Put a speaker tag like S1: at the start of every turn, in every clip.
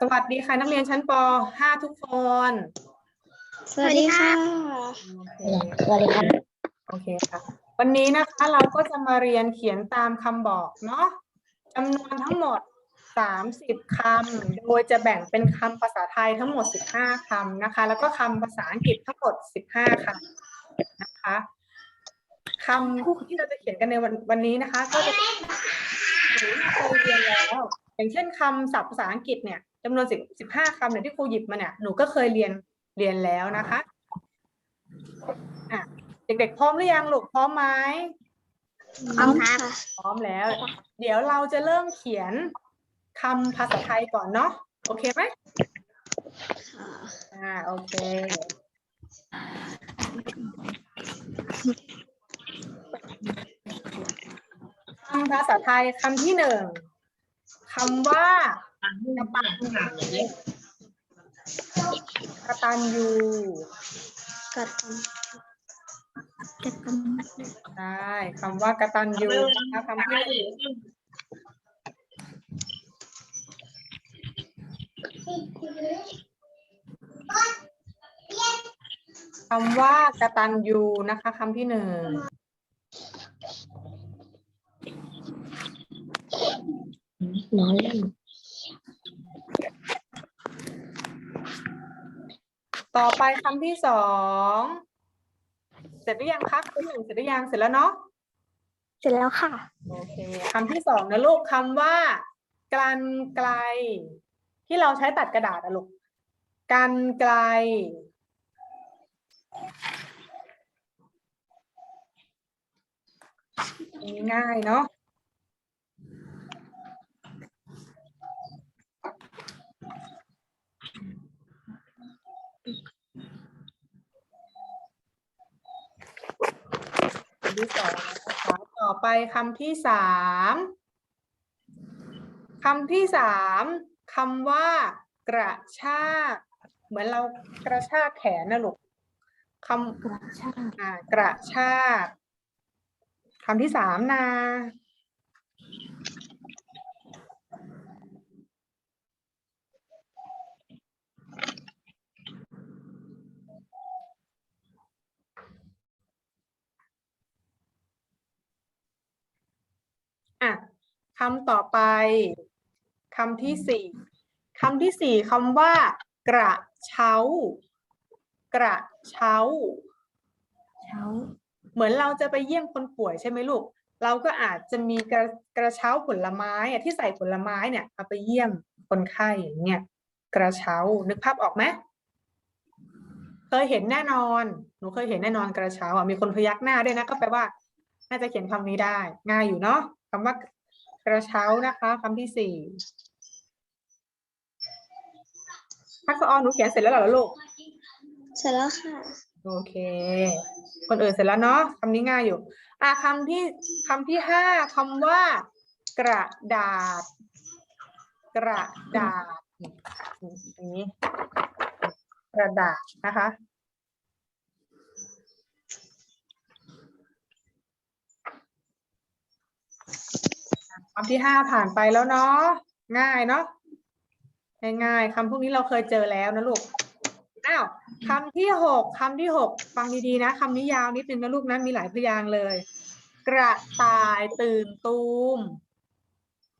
S1: สวัสดีค่ะ นักเรียนชั้นป .5 ทุกคน
S2: สวัสดีค่ะ
S1: โอเค
S2: สวัสดีค่ะ
S1: โอเคค่ะ วันนี้นะคะเราก็จะมาเรียนเขียนตามคำบอกเนาะจำนวนทั้งหมด 30 คำ โดยจะแบ่งเป็นคำภาษาไทยทั้งหมด 15 คำนะคะ แล้วก็คำภาษาอังกฤษทั้งหมด 15 คำนะคะ คำที่เราจะเขียนกันในวันวันนี้นะคะ ก็จะเป็นหนูเคยเรียนแล้วอย่างเช่นคำศัพท์ภาษาอังกฤษเนี่ยจำนวนสิบสิบห้าคำเนี่ยที่ครูหยิบมาเนี่ยหนูก็เคยเรียนเรียนแล้วนะคะอะเด็กๆ พร้อมหรือยังลูกพร้อมไหม
S2: พร้อมค่ะ
S1: พร้อมแล้ว เดี๋ยวเราจะเริ่มเขียนคำภาษาไทยก่อนเนาะโอเคไหมอ่าโอเค คำภาษาไทยคำที่หนึ่งคำว่ากระตันกระตันยู
S2: กระตันกระตัน
S1: ใช่คำว่ากระตันยูนะคะคำที่หนึ่งคำว่ากระตันยูนะคะคำที่หนึ่ง
S2: นอนเล่น
S1: ต่อไปคำที่สองเสร็จหรือยังคะคำที่หนึ่งเสร็จหรือยังเสร็จแล้วเนาะ
S2: เสร็จแล้วค่ะ
S1: โอเคคำที่สองนะลูกคำว่า กันไกล ที่เราใช้ตัดกระดาษอะลูกกันไกล ง่ายเนาะที่สองนะคะต่อไปคำที่สามคำที่สามคำว่า กระชากเหมือนเรากระชากแขนนะลูกคำ
S2: กระชาก
S1: อ่ากระชาก คำที่สามนะอะคำต่อไปคำที่สี่คำที่สี่คำว่า กระเช้ากระเช้า
S2: เช้า
S1: เหมือนเราจะไปเยี่ยมคนป่วยใช่ไหมลูก เราก็อาจจะมีกระกระเช้าผลไม้อะที่ใส่ผลไม้เนี่ยเอาไปเยี่ยมคนไข้อย่างเงี้ยกระเช้านึกภาพออกไหมเคยเห็นแน่นอนหนูเคยเห็นแน่นอนกระเช้าอะมีคนพยักหน้าด้วยนะก็แปลว่า น่าจะเขียนคำนี้ได้ ง่ายอยู่เนาะคำว่ากระเช้านะคะคำที่สี่พักษออนหนูเขียนเสร็จแล้วเหรอลูก
S2: เสร็จแล้วค่ะ
S1: โอเค คนอื่นเสร็จแล้วเนาะคำนี้ง่ายอยู่ อะคำที่คำที่ห้าคำว่า กระดาษ กระดาษอย่างนี้กระดาษนะคะ คำที่ห้าผ่านไปแล้วเนาะง่ายเนาะง่ายๆคำพวกนี้เราเคยเจอแล้วนะลูก อ้าวคำที่หกคำที่หกฟังดีๆนะคำนี้ยาวนิดนึงนะลูกนะมีหลายพยางค์เลย กระต่ายตื่นตูม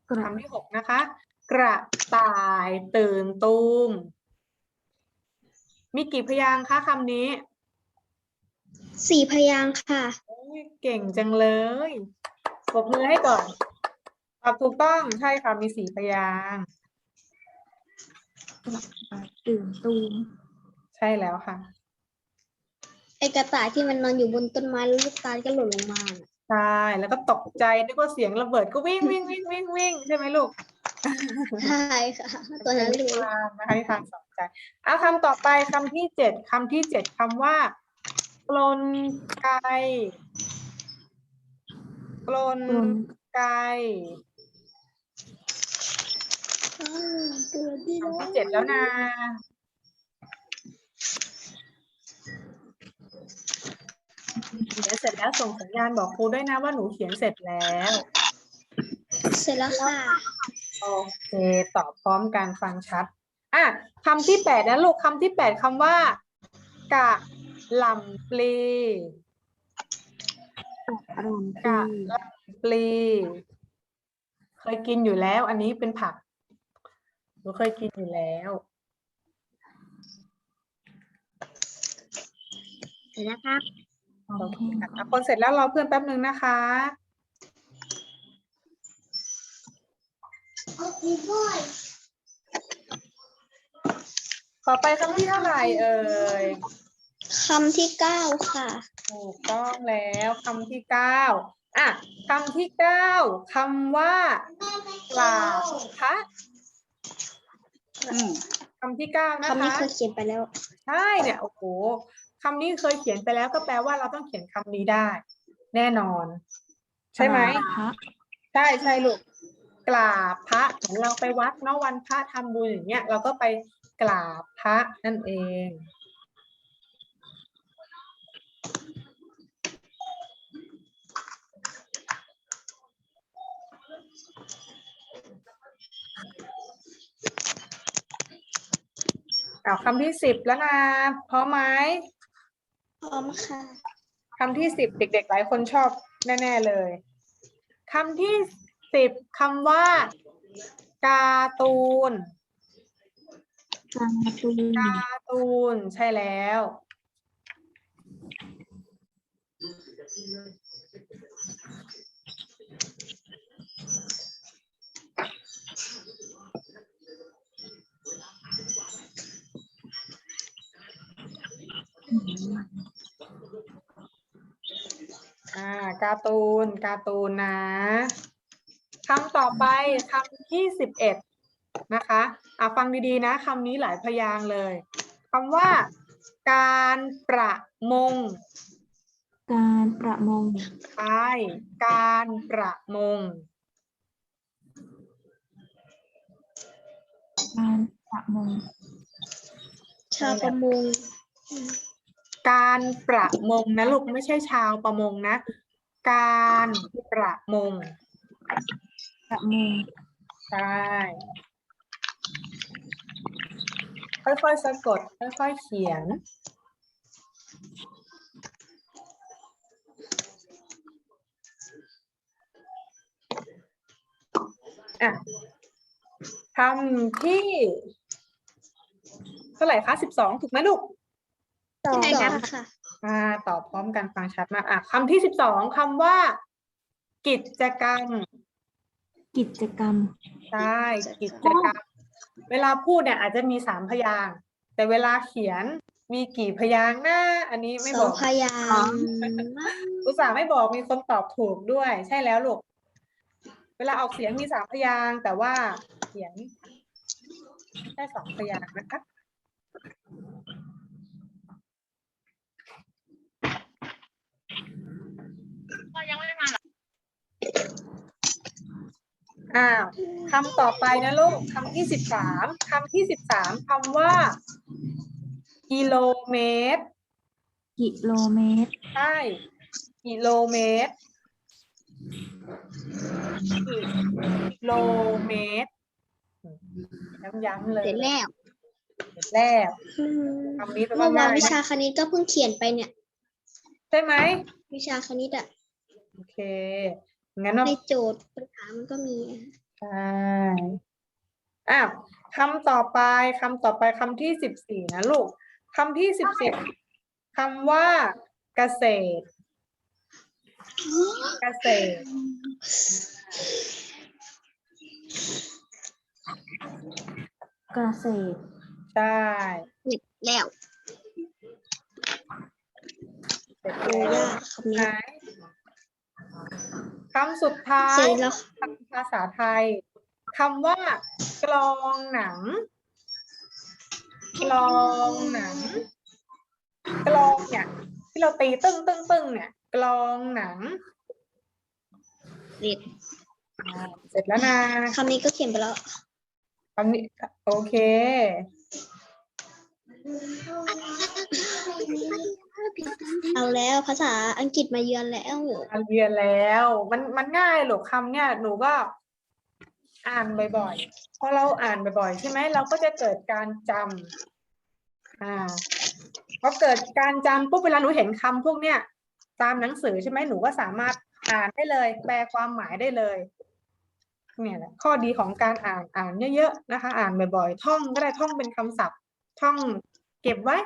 S2: กระ
S1: คำที่หกนะคะ กระต่ายตื่นตูม มีกี่พยางค์คะคำนี้
S2: สี่พยางค์ค่ะ
S1: โอ้ยเก่งจังเลยปรบมือให้ก่อนตอบถูกต้องใช่ค่ะมีสี่พยางค์
S2: กระต่ายตื่นตูม
S1: ใช่แล้วค่ะ
S2: ไอกระต่ายที่มันนอนอยู่บนต้นไม้แล้วลูกตาลก็หล่นลงมาน่ะ
S1: ใช่แล้วก็ตกใจนึกว่าเสียงระเบิดก็วิ่งวิ่งวิ่งวิ่งวิ่งใช่ไหมลูก
S2: ใช่ค่ะตัวนั้นเลย
S1: ทางนะคะที่ทางสองใจเอาคำต่อไปคำที่เจ็ดคำที่เจ็ดคำว่ากลนไกกลนไก
S2: อ้าวสวัสดี
S1: คำ
S2: นะ
S1: ที่เจ็ดแล้วนะ เขียนเสร็จแล้วส่งสัญญาณบอกครูด้วยนะว่าหนูเขียนเสร็จแล้ว
S2: เสร็จแล้วค่ะ
S1: โอเค ตอบพร้อมกันฟังชัด อะคำที่แปดนะลูกคำที่แปดคำว่า กะหล่ำปลี
S2: อร่อย
S1: กะหล่ำปลี เคยกินอยู่แล้ว อันนี้เป็นผัก หนูเคยกินอยู่แล้ว
S2: เสร็จแล้วครับ
S1: โอเคค่ะอะคนเสร็จแล้วรอเพื่อนแป๊บนึงนะคะต่อไปคำที่เท่าไหร่เอ่ย
S2: คำที่เก้าค่ะ
S1: ถูกต้องแล้วคำที่เก้าอะคำที่เก้าคำว่ากราบพระคำที่เก้านะ
S2: คำนี้
S1: คะ
S2: เคยเขียนไปแล้ว
S1: ใช่เนี่ยโอ้โห คำนี้เคยเขียนไปแล้วก็แปลว่าเราต้องเขียนคำนี้ได้ แน่นอน ใช่ไหมใช่ใช่ลูกกราบพระเหมือนเราไปวัดเนาะวันพระทำบุญอย่างเงี้ยเราก็ไปกราบพระนั่นเองเอาคำที่สิบแล้วนะพร้อมไหม
S2: พ ร้อมค่ะ
S1: คำที่สิบเด็กๆ หลายคนชอบแน่ ๆ เลยคำที่สิบคำว่า การ์ตูน
S2: การ์ตูน
S1: การ์ตูนใช่แล้วอ่าการ์ตูนการ์ตูนนะคำต่อไปคำที่สิบเอ็ดนะคะอะฟังดีๆนะคำนี้หลายพยางค์เลยคำว่า การประมง
S3: การประมง
S1: ใช่การประมง
S3: การประมง
S2: ชาวประมง
S1: การประมงนะลูกไม่ใช่ชาวประมงนะ การประมง
S3: ประมง
S1: ใช่ค่อยๆสะกด ค่อยๆเขียน อะคำที่เท่าไหร่คะสิบสองถูกไหมลูก
S2: สองค่ะ
S1: อ่าตอบพร้อมกันฟังชัดมากอะคำที่สิบสองคำว่า กิจกรรม
S3: กิจกรรม
S1: ใช่กิจกรรม เวลาพูดเนี่ยอาจจะมีสามพยางค์แต่เวลาเขียนมีกี่พยางค์นะอันนี้ไม่
S2: ส
S1: บ
S2: อ
S1: องก
S2: พยางค์
S1: อุตส่าห์ไม่บอกมีคนตอบถูกด้วย ใช่แล้วลูก เวลาออกเสียงมีสามพยางค์แต่ว่าเขียนแค่สองพยางค์นะคะ อ้าวคำต่อไปนะลูกคำที่สิบสามคำที่สิบสามคำว่า กิโลเมตร
S3: กิโลเมตร
S1: ใช่ กิโลเมตร กิโลเมตรย้ำๆเลย
S2: เสร็จแล้ว
S1: เสร็จแล้วคำนี้แปล
S2: เมื่
S1: ว่า
S2: อวาน
S1: ง่าย
S2: วิชา
S1: นะ
S2: คณิตก็เพิ่งเขียนไปเนี่ย
S1: ใช่ไหม
S2: วิชาคณิตอะ
S1: โอเค งั้นเรา
S2: ในโจทย์ปัญหามันก็มี
S1: ใช่อ้าวคำต่อไปคำต่อไปคำที่สิบสี่นะลูกคำที่สิบสี่คำว่าเกษตร เกษตร
S3: เกษตร
S1: ใช่
S2: เสร็จแล้ว
S1: เสร็จ
S2: โอ้
S1: แล้ว
S2: ยากคำนี้
S1: ไหน คำสุดท้าย
S2: เสร็จแล้ว
S1: คำภาษาไทยคำว่ากลองหนัง กลองหนัง กลองเนี่ย ที่เราตีตึ้งตึ้งตึ้งเนี่ย กลองหนัง
S2: เสร็จ
S1: อ่าเสร็จแล้วนะ
S2: คำนี้ก็เขียนไปแล้ว
S1: คำนี้โอเค
S2: เอาแล้วภาษาอังกฤษมาเยือนแล้ว
S1: กาเรียนแล้ว มันมันง่ายหรอกคำเนี่ยหนูก็อ่านบ่อยๆพอเราอ่านบ่อยๆใช่ไหมเราก็จะเกิดการจำอ่าพอเกิดการจำปุ๊บเวลาหนูเห็นคำพวกเนี้ยตามหนังสือใช่ไหมหนูก็สามารถอ่านได้เลย แปลความหมายได้เลย เนี่ยแหละข้อดีของการอ่านอ่านเยอะๆนะคะ อ่านบ่อยๆท่องก็ได้ท่องเป็นคำศัพท์ ท่องเก็บไว้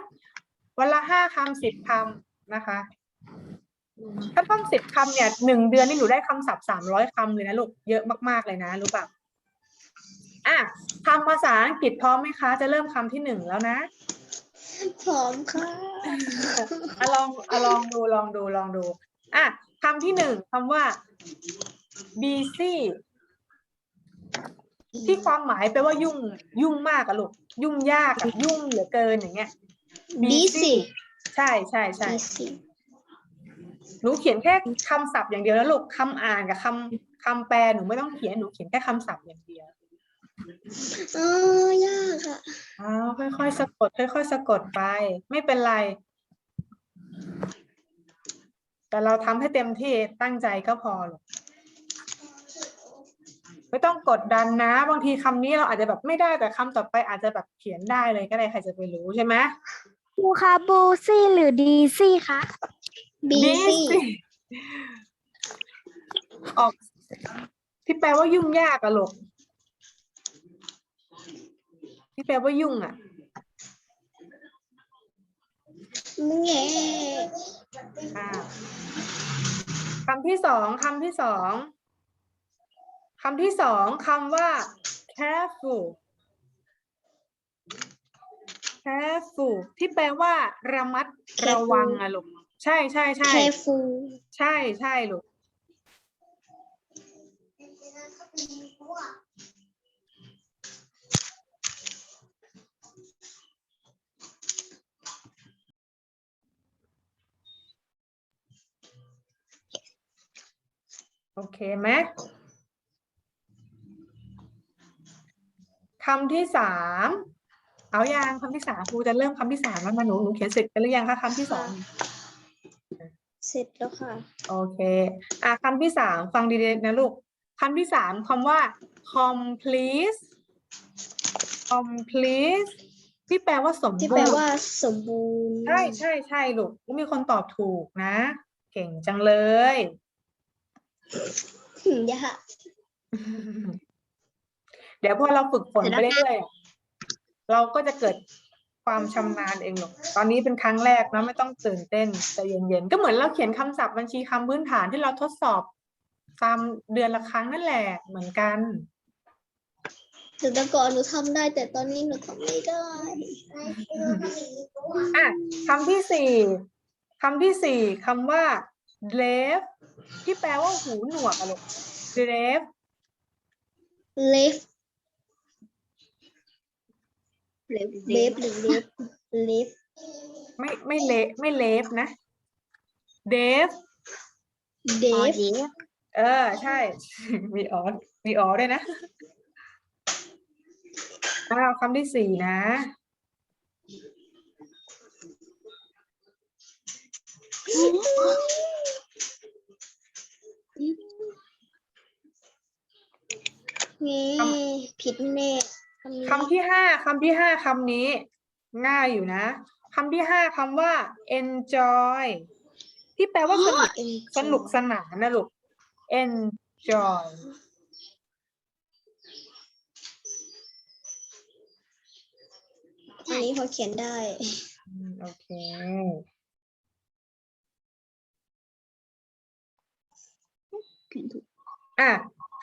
S1: วันละห้าคำสิบคำนะคะ ถ้าท่องสิบคำเนี่ยหนึ่งเดือนนี่หนูได้คำศัพท์สามร้อยคำเลยนะลูกเยอะมากๆเลยนะรู้ป่ะอะคำภาษาอังกฤษพร้อมไหมคะ จะเริ่มคำที่หนึ่งแล้วนะ
S2: พร้อมค่ะ
S1: อะลองอะลองดูลองดูลองดูอะคำที่หนึ่งคำว่า busy ที่ความหมายแปลว่ายุ่งยุ่งมากอะลูกยุ่งยากอะยุ่งเหลือเกินอย่างเงี้ย
S2: busy
S1: ใช่ใช่ใช่
S2: busy
S1: หนูเขียนแค่คำศัพท์อย่างเดียวแล้วลูกคำอ่านกับคำคำแปลหนูไม่ต้องเขียนหนูเขียนแค่คำศัพท์อย่างเดียว
S2: เออยากอะ
S1: อ้าวค่อยๆสะกด ค่อยๆสะกดไป ไม่เป็นไร แต่เราทำให้เต็มที่ตั้งใจก็พอหรอก ไม่ต้องกดดันนะ บางทีคำนี้เราอาจจะแบบไม่ได้แต่คำต่อไปอาจจะแบบเขียนได้เลยก็ได้ใครจะไปรู้ใช่ไหม
S3: ครูคะบูซี่หรือดีซี่คะ
S2: busy
S1: ออกที่แปลว่ายุ่งยากอะลูกที่แปลว่ายุ่งอะ
S2: แง่
S1: อ่าคำที่สองคำที่สอง คำที่สองคำว่า careful careful ที่แปลว่า ระมัดระวังอะลูกใช่ใช่ใช่
S2: careful
S1: ใช่ใช่ลูกโอเคไหมำที่สามเอายางคำที่สามครูจะเริ่มคำที่สามแล้วมาหนูหนูเขียนเสร็จกันหรือยังคะคำที่สอง
S2: เสร็จแล้วค่ะ
S1: โอเคอะคำที่สามฟังดีๆนะลูกคำที่สามคำว่า complete complete ที่แปลว่าสม
S2: ที่
S1: บู
S2: แปล
S1: รณ์
S2: ว่าสมบูรณ์
S1: ใช่ใช่ใช่ลูกมีคนตอบถูกนะ เก่งจังเลย
S2: อืมยาก
S1: เดี๋ยวพอเราฝึกฝน
S2: เดี๋ยว
S1: ไป
S2: นะ
S1: เรื่อยๆเราก็จะเกิดความชำนาญเองหรอกตอนนี้เป็นครั้งแรกนะไม่ต้องตื่นเต้นใจเย็นๆก็เหมือนเราเขียนคำศัพท์บัญชีคำพื้นฐานที่เราทดสอบตามเดือนละครั้งนั่นแหละเหมือนกัน
S2: ถึงแต่ก่อนหนูทำได้ แต่ตอนนี้หนูทำไม่ได้
S1: อะคำที่สี่คำที่สี่คำว่า left ที่แปลว่าหูหนวกอะลูก left
S2: left left left หรือ left left
S1: ไม่ไม่เละไม่ left นะ deaf
S2: left
S1: เออ ใช่ มีออมีออด้วยนะอ้าวคำที่สี่นะ
S2: นี่ผิดแน่ คำนี้
S1: คำที่ห้าคำที่ห้าคำนี้ ง่ายอยู่นะคำที่ห้าคำว่า enjoy ที่แปลว่าสนุก
S2: Enjoy
S1: สนุกสนานนะลูก enjoy
S2: อันนี้พอเขียนได้
S1: อืมโอเค
S2: เขียนถูก
S1: อะ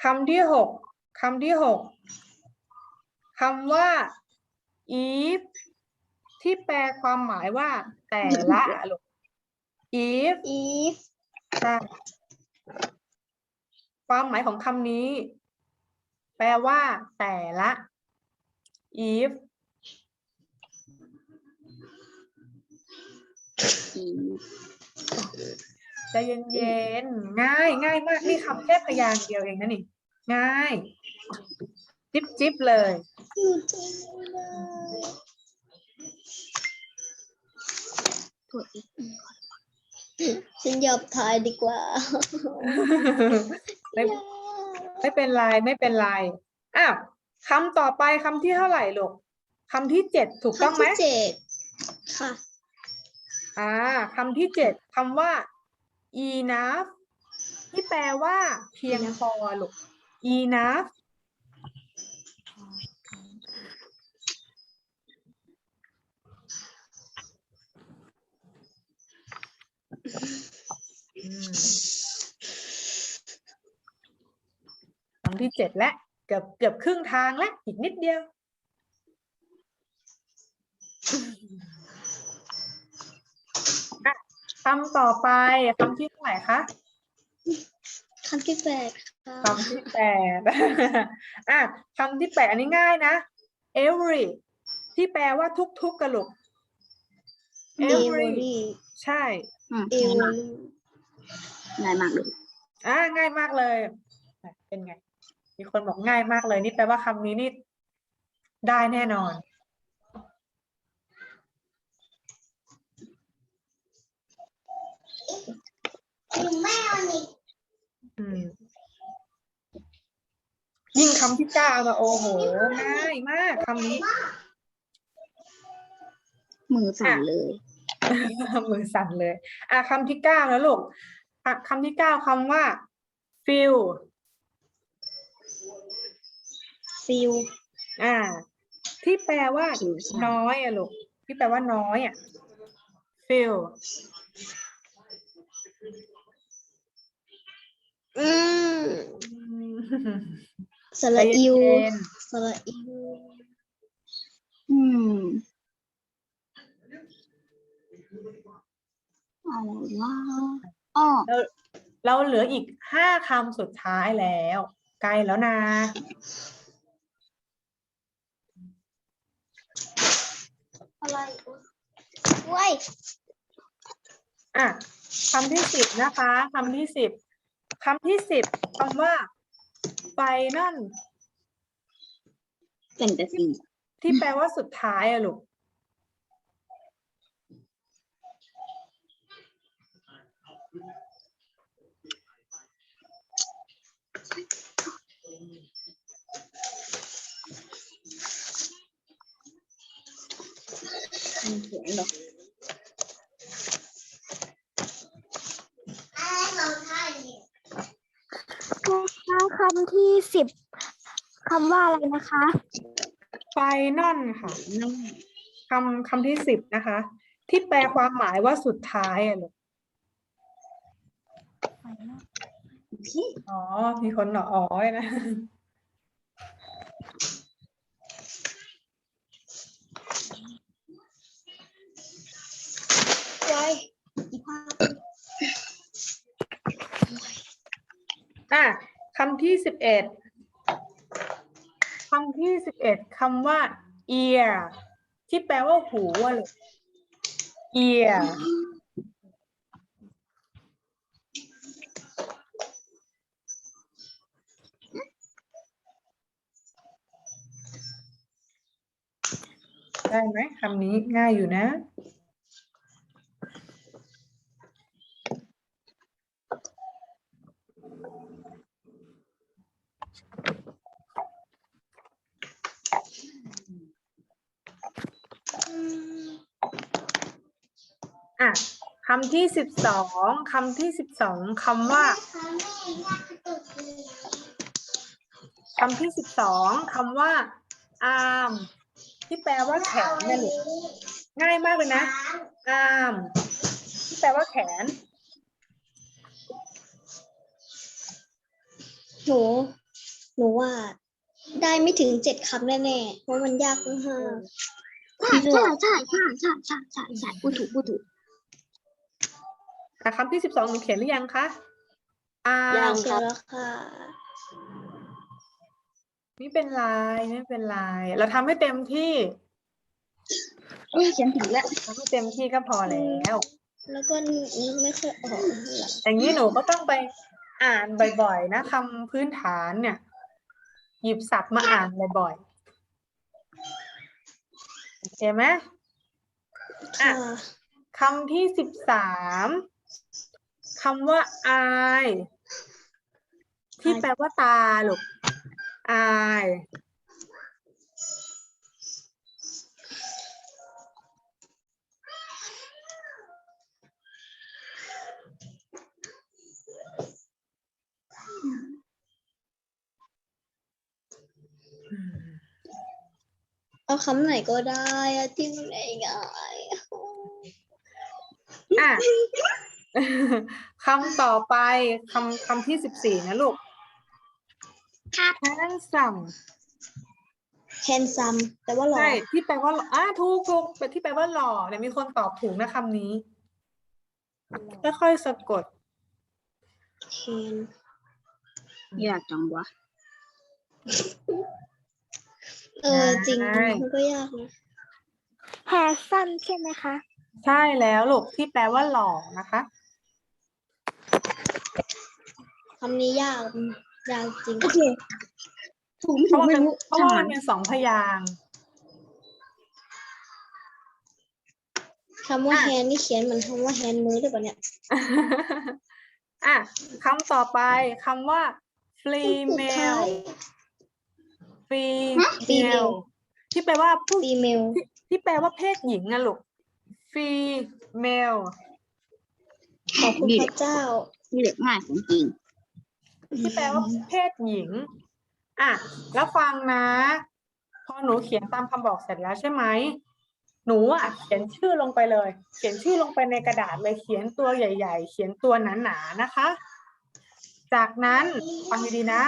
S1: คำที่หกคำที่หก คำว่า if ที่แปลความหมายว่า แต่ละอะลูก if
S2: if
S1: ใช่ความหมายของคำนี้ แปลว่า แต่ละ if ใจเย็นๆ ง่าย ง่ายมาก นี่คำแค่พยางค์เดียวเองนะนี่ ง่าย จิ๊บจิ๊บเลย
S2: อยู่จริงเลย
S1: ถู
S3: ตัวเอง
S2: ฉันยอมทายดีกว่า
S1: ไม่ไม่เป็นไรไม่เป็นไรอ้าวคำต่อไปคำที่เท่าไหร่ลูกคำที่เจ็ดถูกต้องไหม
S2: คำที่เจ็ดค่ะ
S1: อ่าคำที่เจ็ดคำว่า enough ที่แปลว่าเพียงพอลูก enough อืมคำที่เจ็ดและเกือบเกือบครึ่งทางแล้วอีกนิดเดียวอะคำต่อไปคำที่เท่าไหร่คะ
S2: คำที่แปดค่ะ
S1: คำที่แปดอะคำที่แปดอันนี้ง่ายนะ every ที่แปลว่าทุกๆกระลุก
S2: เอเวอ
S1: every
S2: รี่
S1: ใช่
S3: อืม
S2: เอเวอรี่
S3: ง่ายมากเลย
S1: อ่าง่ายมากเลยอะเป็นไง มีคนบอกง่ายมากเลย นี่แปลว่าคำนี้นี่ได้แน่นอน อืมยิ่งคำที่เก้ามาโอ้โห ง่ายมากคำนี้
S3: มือสั่นเลย
S1: มือสั่นเลยอะคำที่เก้านะลูกอะคำที่เก้าคำว่า feel
S2: ฟิล
S1: อ่า ที่แปลว่า
S3: ผิวสั่น
S1: น้อยอะลูกที่แปลว่าน้อยอะ feel
S2: อืม
S1: อืม
S2: สระอิว
S1: ใจเย็น
S2: สระอิว
S3: อืม อะไรวะอ้อ
S1: ๆเราเราเหลืออีกห้าคำสุดท้ายแล้ว ใกล้แล้วนะ
S2: อะไรเว้ย
S1: อะคำที่สิบนะคะคำที่สิบคำที่สิบคำว่า final
S3: เป็นแต่สิ่ง
S1: ที่แปลว่าสุดท้ายอะลูก
S3: เขียนหรอก
S4: นะคะคำที่สิบคำว่าอะไรนะคะ
S1: final ค่ะ
S3: นั่ง
S1: คำคำที่สิบนะคะ ที่แปลความหมายว่าสุดท้ายอะลูก
S3: พี่
S1: อ๋อ มีคนหนออ๋อยนะ
S2: ไว้
S3: อีภาพ
S1: อะคำที่ สิบเอ็ดคำที่สิบเอ็ดคำว่า ear ที่แปลว่าหูอะลูก ear ได้ไหมคำนี้ง่ายอยู่นะอะ คำที่สิบสองคำที่สิบสองคำว่าคำที่สิบสองคำว่า arm ที่แปลว่าแขนนี่ลูกง่ายมากเลยนะ arm ที่แปลว่าแขน
S2: หนูหนูว่า ได้ไม่ถึงเจ็ดคำแน่ๆเพราะมันยากมาก
S3: ใช่ใช่ใช่ใช่ใช่ใช่ใช่พูดถูกพูดถูก
S1: อะคำที่สิบสองหนูเขียนหรือยังคะ
S2: ยา
S1: arm
S2: กเชียวแล้วค่ะ
S1: ไม่เป็นไรไม่เป็นไรเราทำให้เต็มที่
S3: เอ้ยเขียนผิดแล้ว
S1: ทำให้เต็มที่ก็พอแล้ว
S2: แล้วก็นึกไม่ค่อยออกเท่าไหร่
S1: อย่างนี้หนูก็ต้องไปอ่านบ่อยๆนะคำพื้นฐานเนี่ย หยิบศัพท์มาอ่านบ่อยๆโอเคไหมอะ
S2: ค่ะ
S1: คำที่สิบสาม คำว่า I ที่แปลว่าตาลูก I
S2: เอาคำไหนก็ได้อะที่มันง่ายๆอะ
S1: อะ คำต่อไปคำคำที่สิบสี่นะลูก
S3: ครับ
S1: handsome
S2: แฮนซัมแปลว่าหล่อ
S1: ใช่ที่แปลว่าอ่าถูกถูกเป็นที่แปลว่าหล่อเนี่ยมีคนตอบถูกนะคำนี้ ค่อยๆสะกด
S2: แฮน
S3: ยากจังวะ
S2: เออจริง
S1: ใช่
S2: มันก็ยากนะ
S4: แฮร์สั้นใช่ไหมคะ
S1: ใช่แล้วลูกที่แปลว่าหล่อนะคะ
S2: คำนี้ยากยากจริง
S3: โอเคถูกไม่
S1: เพ
S3: ถู
S1: ราะ
S3: ก
S1: ว่า
S3: ไม่
S1: มัน
S3: รู้
S1: เพราะ
S3: ช่าง
S1: ว่า
S3: มั
S1: มันนเป็นสองพยางค์
S2: คำว่า
S1: อะ
S2: แฮนนี่เขียนเหมือนคำว่าแฮนมือหรือเปล่าเนี่ย
S1: อะคำต่อไปคำว่า
S2: สุดท้า
S1: female
S2: ย
S1: female
S2: female
S1: ที่แปลว่าผู้
S2: ฟีเมล
S1: ที่ที่แปลว่าเพศหญิงอะลูก female
S2: ขอบคุณพระเจ้า
S3: นี่เด็กง่ายของจริง
S1: ที่แปลว่าเพศหญิง อะ แล้วฟังนะ พอหนูเขียนตามคำบอกเสร็จแล้วใช่ไหม หนูอะเขียนชื่อลงไปเลย เขียนชื่อลงไปในกระดาษเลย เขียนตัวใหญ่ ๆ เขียนตัวหนาๆนะคะ จากนั้นฟังดีๆนะ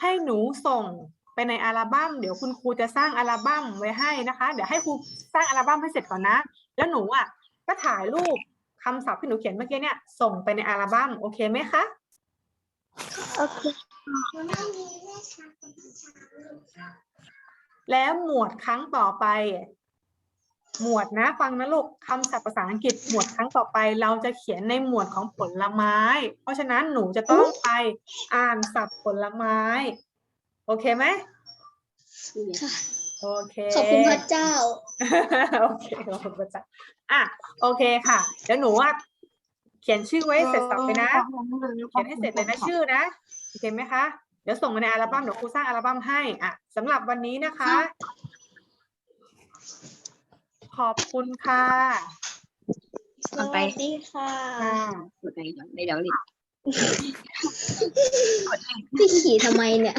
S1: ให้หนูส่งไปในอัลบั้ม เดี๋ยวคุณครูจะสร้างอัลบั้มไว้ให้นะคะ เดี๋ยวให้ครูสร้างอัลบั้มให้เสร็จก่อนนะ แล้วหนูอะก็ถ่ายรูปคำศัพท์ที่หนูเขียนเมื่อกี้เนี่ย ส่งไปในอัลบั้มโอเคไหมคะ
S4: โอเค
S1: แล้วหมวดครั้งต่อไป หมวดนะ ฟังนะลูกคำศัพท์ภาษาอังกฤษหมวดครั้งต่อไป เราจะเขียนในหมวดของผลไม้ เพราะฉะนั้นหนูจะต้องไปอ่านศัพท์ผลไม้ โอเคไหม
S2: ค่ะ
S1: โอเค
S2: ขอบคุณพระเจ้า
S1: โอเคขอบคุณพระเจ้าอะโอเคค่ะ เดี๋ยวหนูว่า เขียนชื่อไว้เสร็จสับไปนะ เขียนให้เสร็จเลยนะชื่อนะโอเนไหมคะ เดี๋ยวส่งมาในอัลบั้มเดี๋ยวครูสร้างอัลบั้มให้อะสำหรับวันนี้นะคะ ขอบคุณค่ะ
S2: สวัสดีค่ะ
S3: ไหในเดี๋ยวลิ
S2: พี่ขี่ทำไมเนี่ย